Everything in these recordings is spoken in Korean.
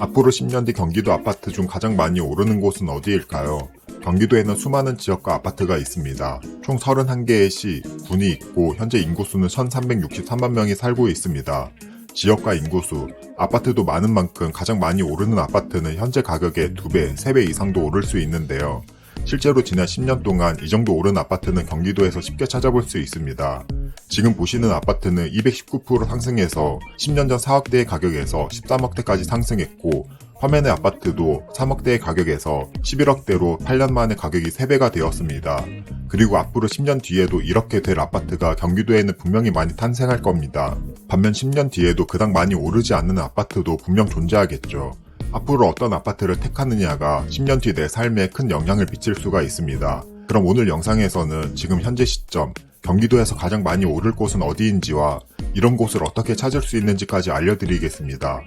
앞으로 10년 뒤 경기도 아파트 중 가장 많이 오르는 곳은 어디일까요? 경기도에는 수많은 지역과 아파트가 있습니다. 총 31개의 시, 군이 있고 현재 인구수는 1363만 명이 살고 있습니다. 지역과 인구수, 아파트도 많은 만큼 가장 많이 오르는 아파트는 현재 가격의 2배, 3배 이상도 오를 수 있는데요. 실제로 지난 10년 동안 이 정도 오른 아파트는 경기도에서 쉽게 찾아볼 수 있습니다. 지금 보시는 아파트는 219% 상승해서 10년 전 4억대의 가격에서 13억대까지 상승했고 화면의 아파트도 3억대의 가격에서 11억대로 8년 만에 가격이 3배가 되었습니다. 그리고 앞으로 10년 뒤에도 이렇게 될 아파트가 경기도에는 분명히 많이 탄생할 겁니다. 반면 10년 뒤에도 그닥 많이 오르지 않는 아파트도 분명 존재하겠죠. 앞으로 어떤 아파트를 택하느냐가 10년 뒤 내 삶에 큰 영향을 미칠 수가 있습니다. 그럼 오늘 영상에서는 지금 현재 시점, 경기도에서 가장 많이 오를 곳은 어디인지와 이런 곳을 어떻게 찾을 수 있는지까지 알려드리겠습니다.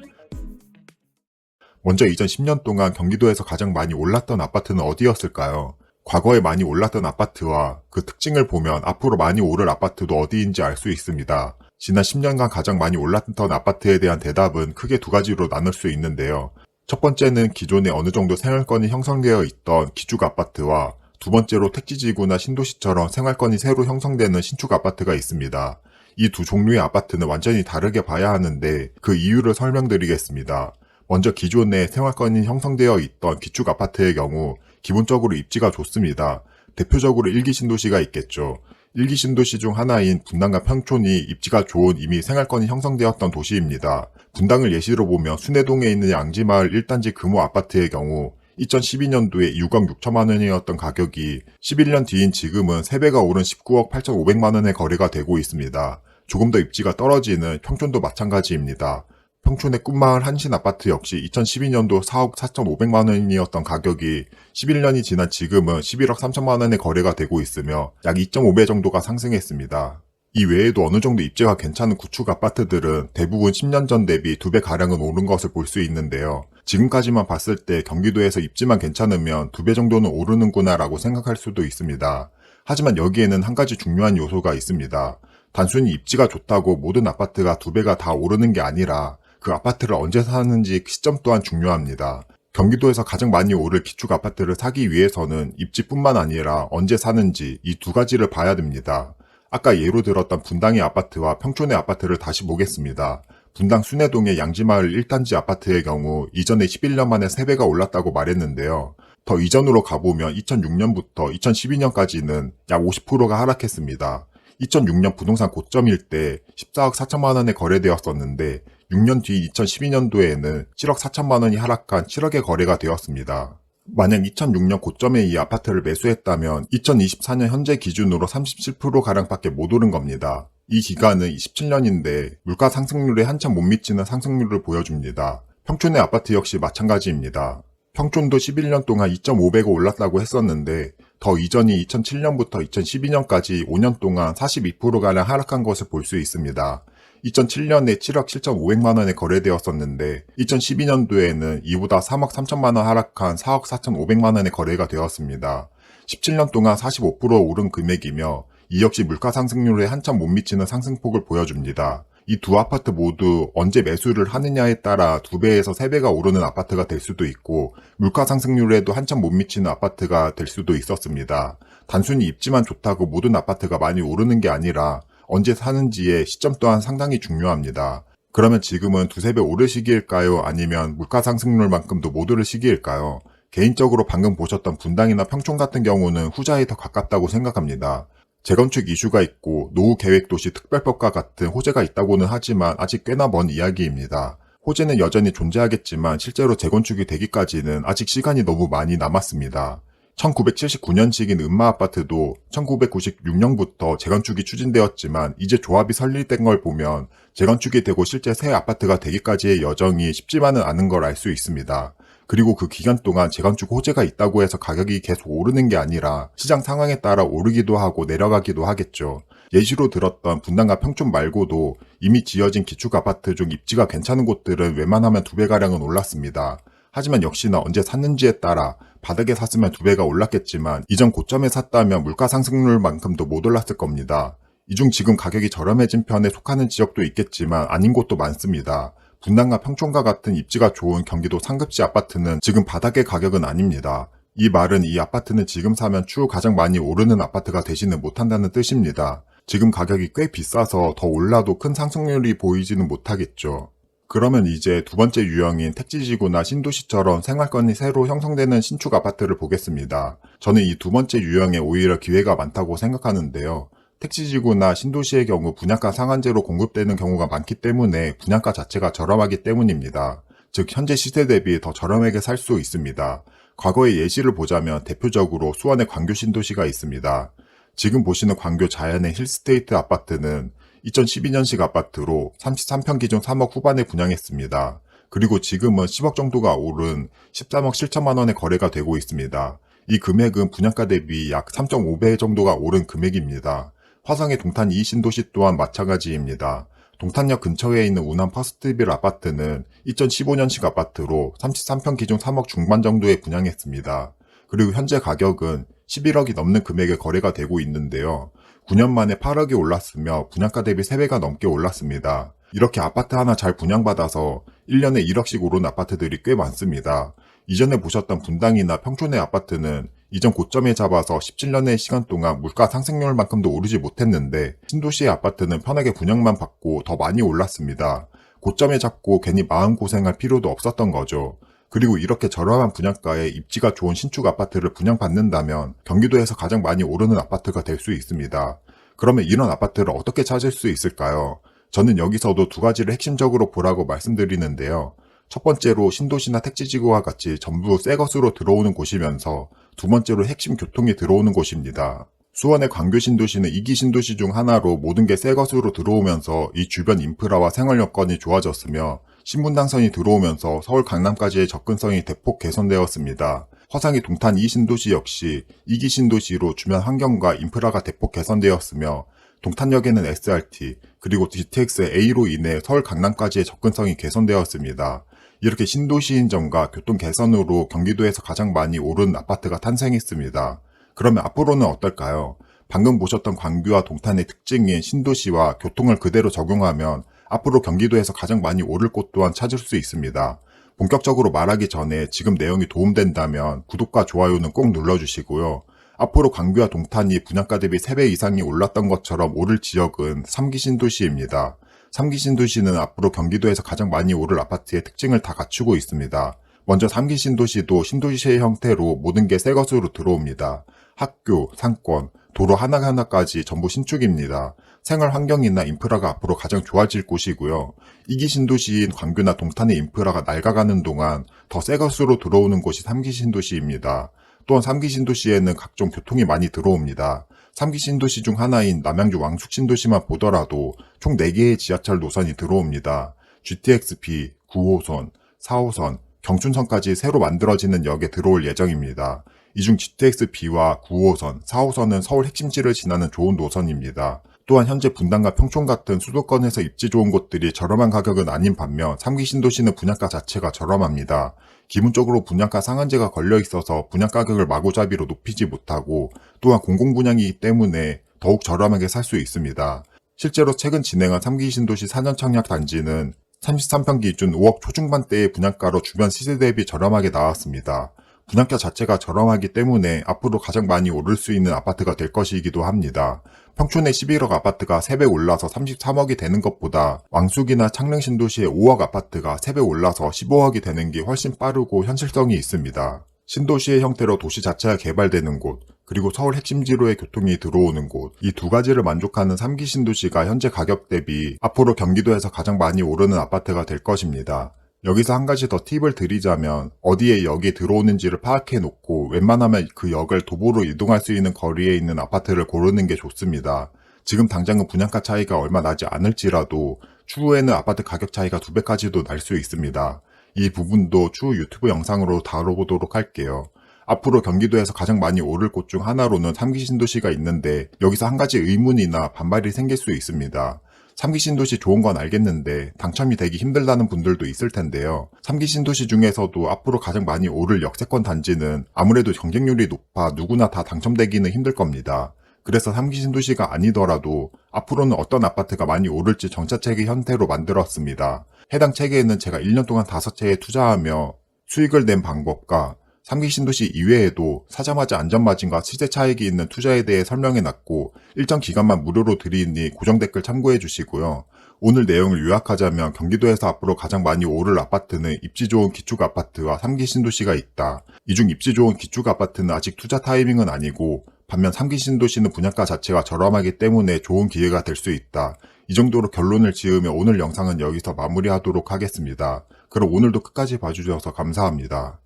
먼저 이전 10년 동안 경기도에서 가장 많이 올랐던 아파트는 어디였을까요? 과거에 많이 올랐던 아파트와 그 특징을 보면 앞으로 많이 오를 아파트도 어디인지 알 수 있습니다. 지난 10년간 가장 많이 올랐던 아파트에 대한 대답은 크게 두 가지로 나눌 수 있는데요. 첫 번째는 기존에 어느 정도 생활권이 형성되어 있던 기축 아파트와 두 번째로 택지지구나 신도시처럼 생활권이 새로 형성되는 신축 아파트가 있습니다. 이 두 종류의 아파트는 완전히 다르게 봐야 하는데 그 이유를 설명드리겠습니다. 먼저 기존에 생활권이 형성되어 있던 기축 아파트의 경우 기본적으로 입지가 좋습니다. 대표적으로 일기 신도시가 있겠죠. 일기 신도시 중 하나인 분당과 평촌이 입지가 좋은 이미 생활권이 형성되었던 도시입니다. 분당을 예시로 보면 순회동에 있는 양지마을 1단지 금호 아파트의 경우 2012년도에 6억 6천만 원이었던 가격이 11년 뒤인 지금은 3배가 오른 19억 8,500만 원의 거래가 되고 있습니다. 조금 더 입지가 떨어지는 평촌도 마찬가지입니다. 평촌의 꿈마을 한신 아파트 역시 2012년도 4억 4,500만 원이었던 가격이 11년이 지난 지금은 11억 3천만 원의 거래가 되고 있으며 약 2.5배 정도가 상승했습니다. 이 외에도 어느 정도 입지가 괜찮은 구축 아파트들은 대부분 10년 전 대비 2배 가량은 오른 것을 볼 수 있는데요. 지금까지만 봤을 때 경기도에서 입지만 괜찮으면 2배 정도는 오르는구나 라고 생각할 수도 있습니다. 하지만 여기에는 한 가지 중요한 요소가 있습니다. 단순히 입지가 좋다고 모든 아파트가 2배가 다 오르는 게 아니라 그 아파트를 언제 사는지 시점 또한 중요합니다. 경기도에서 가장 많이 오를 기축 아파트를 사기 위해서는 입지뿐만 아니라 언제 사는지 이 두 가지를 봐야 됩니다. 아까 예로 들었던 분당의 아파트와 평촌의 아파트를 다시 보겠습니다. 분당 순회동의 양지마을 1단지 아파트의 경우 이전에 11년 만에 3배가 올랐다고 말했는데요. 더 이전으로 가보면 2006년부터 2012년까지는 약 50%가 하락했습니다. 2006년 부동산 고점일 때 14억 4천만 원에 거래되었었는데 6년 뒤 2012년도에는 7억 4천만 원이 하락한 7억의 거래가 되었습니다. 만약 2006년 고점에 이 아파트를 매수했다면 2024년 현재 기준으로 37%가량밖에 못 오른 겁니다. 이 기간은 27년인데 물가 상승률에 한참 못 미치는 상승률을 보여줍니다. 평촌의 아파트 역시 마찬가지입니다. 평촌도 11년 동안 2.5배가 올랐다고 했었는데 더 이전이 2007년부터 2012년까지 5년 동안 42%가량 하락한 것을 볼 수 있습니다. 2007년에 7억 7,500만 원에 거래되었었는데 2012년도에는 이보다 3억 3천만 원 하락한 4억 4,500만 원에 거래가 되었습니다. 17년 동안 45% 오른 금액이며 이 역시 물가 상승률에 한참 못 미치는 상승폭을 보여줍니다. 이 두 아파트 모두 언제 매수를 하느냐에 따라 두 배에서 세 배가 오르는 아파트가 될 수도 있고 물가 상승률에도 한참 못 미치는 아파트가 될 수도 있었습니다. 단순히 입지만 좋다고 모든 아파트가 많이 오르는 게 아니라 언제 사는지의 시점 또한 상당히 중요합니다. 그러면 지금은 두세 배 오를 시기일까요? 아니면 물가 상승률만큼도 못 오를 시기일까요? 개인적으로 방금 보셨던 분당이나 평촌 같은 경우는 후자에 더 가깝다고 생각합니다. 재건축 이슈가 있고 노후 계획 도시 특별법과 같은 호재가 있다고는 하지만 아직 꽤나 먼 이야기입니다. 호재는 여전히 존재하겠지만 실제로 재건축이 되기까지는 아직 시간이 너무 많이 남았습니다. 1979년식인 음마 아파트도 1996년부터 재건축이 추진되었지만 이제 조합이 설립된 걸 보면 재건축이 되고 실제 새 아파트가 되기까지의 여정이 쉽지만은 않은 걸 알 수 있습니다. 그리고 그 기간 동안 재건축 호재가 있다고 해서 가격이 계속 오르는 게 아니라 시장 상황에 따라 오르기도 하고 내려가기도 하겠죠. 예시로 들었던 분당과 평촌 말고도 이미 지어진 기축 아파트 중 입지가 괜찮은 곳들은 웬만하면 두 배가량은 올랐습니다. 하지만 역시나 언제 샀는지에 따라 바닥에 샀으면 두 배가 올랐겠지만 이전 고점에 샀다면 물가 상승률만큼도 못 올랐을 겁니다. 이 중 지금 가격이 저렴해진 편에 속하는 지역도 있겠지만 아닌 곳도 많습니다. 분당과 평촌과 같은 입지가 좋은 경기도 상급지 아파트는 지금 바닥의 가격은 아닙니다. 이 말은 이 아파트는 지금 사면 추후 가장 많이 오르는 아파트가 되지는 못한다는 뜻입니다. 지금 가격이 꽤 비싸서 더 올라도 큰 상승률이 보이지는 못하겠죠. 그러면 이제 두 번째 유형인 택지지구나 신도시처럼 생활권이 새로 형성되는 신축 아파트를 보겠습니다. 저는 이 두 번째 유형에 오히려 기회가 많다고 생각하는데요. 택지지구나 신도시의 경우 분양가 상한제로 공급되는 경우가 많기 때문에 분양가 자체가 저렴하기 때문입니다. 즉 현재 시세 대비 더 저렴하게 살 수 있습니다. 과거의 예시를 보자면 대표적으로 수원의 광교 신도시가 있습니다. 지금 보시는 광교 자연의 힐스테이트 아파트는 2012년식 아파트로 33평 기준 3억 후반에 분양했습니다. 그리고 지금은 10억 정도가 오른 13억 7천만 원의 거래가 되고 있습니다. 이 금액은 분양가 대비 약 3.5배 정도가 오른 금액입니다. 화성의 동탄 이 신도시 또한 마찬가지입니다. 동탄역 근처에 있는 운암 퍼스트빌 아파트는 2015년식 아파트로 33평 기준 3억 중반 정도에 분양했습니다. 그리고 현재 가격은 11억이 넘는 금액에 거래가 되고 있는데요. 9년 만에 8억이 올랐으며 분양가 대비 3배가 넘게 올랐습니다. 이렇게 아파트 하나 잘 분양받아서 1년에 1억씩 오른 아파트들이 꽤 많습니다. 이전에 보셨던 분당이나 평촌의 아파트는 이전 고점에 잡아서 17년의 시간 동안 물가 상승률만큼도 오르지 못했는데 신도시의 아파트는 편하게 분양만 받고 더 많이 올랐습니다. 고점에 잡고 괜히 마음고생할 필요도 없었던 거죠. 그리고 이렇게 저렴한 분양가에 입지가 좋은 신축 아파트를 분양받는다면 경기도에서 가장 많이 오르는 아파트가 될 수 있습니다. 그러면 이런 아파트를 어떻게 찾을 수 있을까요? 저는 여기서도 두 가지를 핵심적으로 보라고 말씀드리는데요. 첫 번째로 신도시나 택지지구와 같이 전부 새 것으로 들어오는 곳이면서 두 번째로 핵심 교통이 들어오는 곳입니다. 수원의 광교 신도시는 이기 신도시 중 하나로 모든 게 새 것으로 들어오면서 이 주변 인프라와 생활 여건이 좋아졌으며 신분당선이 들어오면서 서울 강남까지의 접근성이 대폭 개선되었습니다. 화상이 동탄 이 신도시 역시 이기 신도시로 주변 환경과 인프라가 대폭 개선되었으며 동탄역에는 SRT 그리고 GTX A로 인해 서울 강남까지의 접근성이 개선되었습니다. 이렇게 신도시인 점과 교통 개선으로 경기도에서 가장 많이 오른 아파트가 탄생했습니다. 그러면 앞으로는 어떨까요? 방금 보셨던 광교와 동탄의 특징인 신도시와 교통을 그대로 적용하면 앞으로 경기도에서 가장 많이 오를 곳 또한 찾을 수 있습니다. 본격적으로 말하기 전에 지금 내용이 도움된다면 구독과 좋아요는 꼭 눌러주시고요. 앞으로 광교와 동탄이 분양가 대비 3배 이상이 올랐던 것처럼 오를 지역은 3기 신도시입니다. 3기 신도시는 앞으로 경기도에서 가장 많이 오를 아파트의 특징을 다 갖추고 있습니다. 먼저 3기 신도시도 신도시의 형태로 모든 게 새 것으로 들어옵니다. 학교, 상권, 도로 하나하나까지 전부 신축입니다. 생활 환경이나 인프라가 앞으로 가장 좋아질 곳이고요. 이기 신도시인 광교나 동탄의 인프라가 낡아가는 동안 더 새 것으로 들어오는 곳이 3기 신도시입니다. 또한 3기 신도시에는 각종 교통이 많이 들어옵니다. 3기 신도시 중 하나인 남양주 왕숙 신도시만 보더라도 총 4개의 지하철 노선이 들어옵니다. GTX-B, 9호선, 4호선, 경춘선까지 새로 만들어지는 역에 들어올 예정입니다. 이중 GTX-B와 9호선, 4호선은 서울 핵심지를 지나는 좋은 노선입니다. 또한 현재 분당과 평촌 같은 수도권에서 입지 좋은 곳들이 저렴한 가격은 아닌 반면 3기 신도시는 분양가 자체가 저렴합니다. 기본적으로 분양가 상한제가 걸려 있어서 분양 가격을 마구잡이로 높이지 못하고 또한 공공분양이기 때문에 더욱 저렴하게 살 수 있습니다. 실제로 최근 진행한 3기 신도시 4년 청약 단지는 33평 기준 5억 초중반대의 분양가로 주변 시세 대비 저렴하게 나왔습니다. 분양가 자체가 저렴하기 때문에 앞으로 가장 많이 오를 수 있는 아파트가 될 것이기도 합니다. 평촌의 11억 아파트가 3배 올라서 33억이 되는 것보다 왕숙이나 창릉 신도시의 5억 아파트가 3배 올라서 15억이 되는 게 훨씬 빠르고 현실성이 있습니다. 신도시의 형태로 도시 자체가 개발되는 곳, 그리고 서울 핵심지로의 교통이 들어오는 곳, 이 두 가지를 만족하는 3기 신도시가 현재 가격 대비 앞으로 경기도에서 가장 많이 오르는 아파트가 될 것입니다. 여기서 한 가지 더 팁을 드리자면 어디에 역이 들어오는지를 파악해 놓고 웬만하면 그 역을 도보로 이동할 수 있는 거리에 있는 아파트를 고르는 게 좋습니다. 지금 당장은 분양가 차이가 얼마 나지 않을지라도 추후에는 아파트 가격 차이가 두 배까지도 날 수 있습니다. 이 부분도 추후 유튜브 영상으로 다뤄보도록 할게요. 앞으로 경기도에서 가장 많이 오를 곳 중 하나로는 3기 신도시가 있는데 여기서 한 가지 의문이나 반발이 생길 수 있습니다. 3기 신도시 좋은 건 알겠는데 당첨이 되기 힘들다는 분들도 있을 텐데요. 3기 신도시 중에서도 앞으로 가장 많이 오를 역세권 단지는 아무래도 경쟁률이 높아 누구나 다 당첨되기는 힘들 겁니다. 그래서 3기 신도시가 아니더라도 앞으로는 어떤 아파트가 많이 오를지 정차체계 형태로 만들었습니다. 해당 체계에는 제가 1년 동안 5채에 투자하며 수익을 낸 방법과 3기 신도시 이외에도 사자마자 안전마진과 시세 차익이 있는 투자에 대해 설명해놨고 일정 기간만 무료로 드리니 고정 댓글 참고해 주시고요. 오늘 내용을 요약하자면 경기도에서 앞으로 가장 많이 오를 아파트는 입지 좋은 기축 아파트와 3기 신도시가 있다. 이 중 입지 좋은 기축 아파트는 아직 투자 타이밍은 아니고 반면 3기 신도시는 분양가 자체가 저렴하기 때문에 좋은 기회가 될 수 있다. 이 정도로 결론을 지으며 오늘 영상은 여기서 마무리하도록 하겠습니다. 그럼 오늘도 끝까지 봐주셔서 감사합니다.